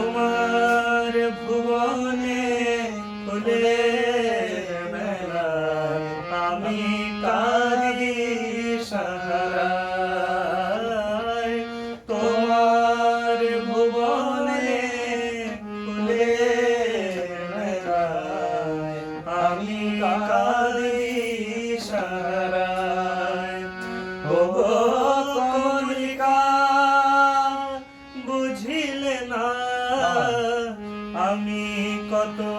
তোমার ভুবনে ফুলে মেলায় আমি কাঁদি সাহারায়। তোমার ভুবনে ফুলে মেলায় আমি কাঁদি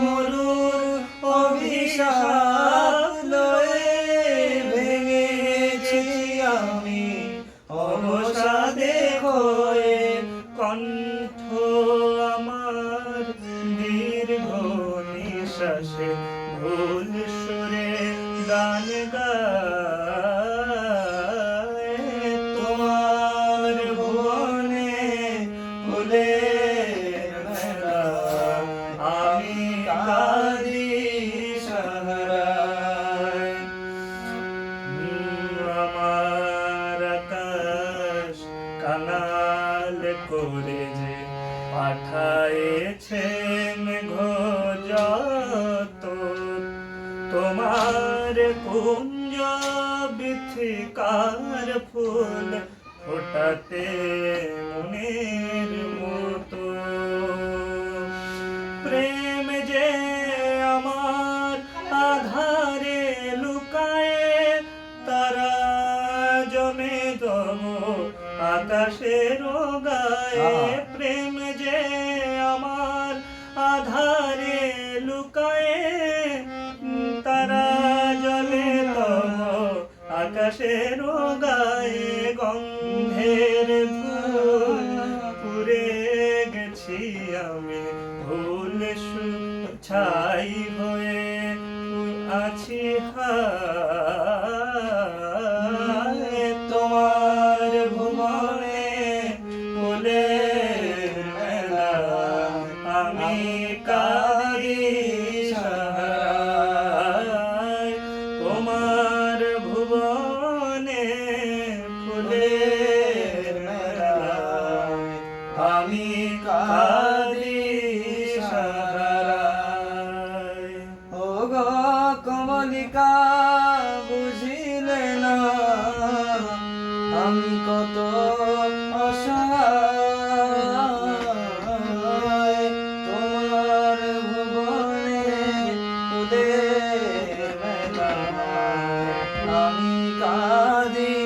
মরুর অভিশাপ লয়ে ভেঙে গেছি আমি। অবসাদে হয়ে কণ্ঠ আমার দীর্ঘ নিঃশ্বাসে ভুল সুরে গান গায়। তোমার ভুবনে ফুলের কানাল করে যে পাঠায়েছেন ঘোজত। তোমার কুঞ্জ বিথিকার ফুল ফোটাতে মনের মতো। প্রেম যে আমার আধারে লুকায়ে, তারা জমে দম আকাশের গায়ে প্রেম যে আমার আধারে লুকায়ে তারা জলে আকাশের গায়ে গন্ধের পুরে গেছি আমি। ভুল ছাই হয়ে আছি হায় কা বুঝিলে না। আমি কত অসহায় তোমার আমি কাঁদি